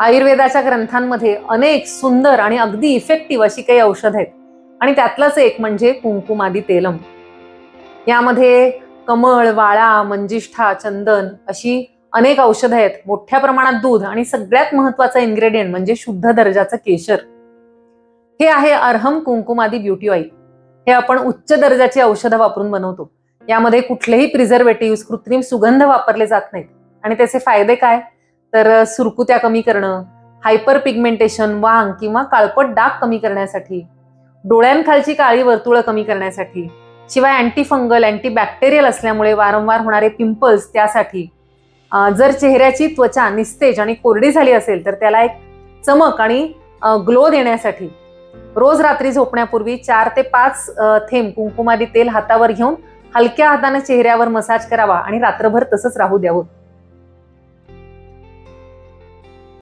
आयुर्वेदाच्या ग्रंथांमध्ये अनेक सुंदर आणि अगदी इफेक्टिव्ह अशी काही औषध आहेत. आणि त्यातलंच एक म्हणजे कुंकुमादी तेलम. यामध्ये कमळ वाळा मंजिष्ठा चंदन अशी अनेक औषधं आहेत. मोठ्या प्रमाणात दूध आणि सगळ्यात महत्त्वाचा इन्ग्रेडियंट म्हणजे शुद्ध दर्जाचं केशर. हे आहे अर्हम कुंकुमादी ब्युटी ऑइल हे आपण उच्च दर्जाची औषधं वापरून बनवतो. यामध्ये कुठलेही प्रिझर्वेटिव्ह कृत्रिम सुगंध वापरले जात नाहीत. आणि त्याचे फायदे काय? तर सुरकुत्या कमी करणं हायपर पिगमेंटेशन वांग किंवा काळपट डाग कमी करण्यासाठी डोळ्यांखालची काळी वर्तुळं कमी करण्यासाठी शिवाय अँटी फंगल अँटी बॅक्टेरियल असल्यामुळे वारंवार होणारे पिंपल्स त्यासाठी जर चेहऱ्याची त्वचा निस्तेज आणि कोरडी झाली असेल तर त्याला एक चमक आणि ग्लो देण्यासाठी रोज रात्री झोपण्यापूर्वी चार ते पाच थेंब कुंकुमादी तेल हातावर घेऊन हलक्या हाताने चेहऱ्यावर मसाज करावा आणि रात्रभर तसंच राहू द्यावं.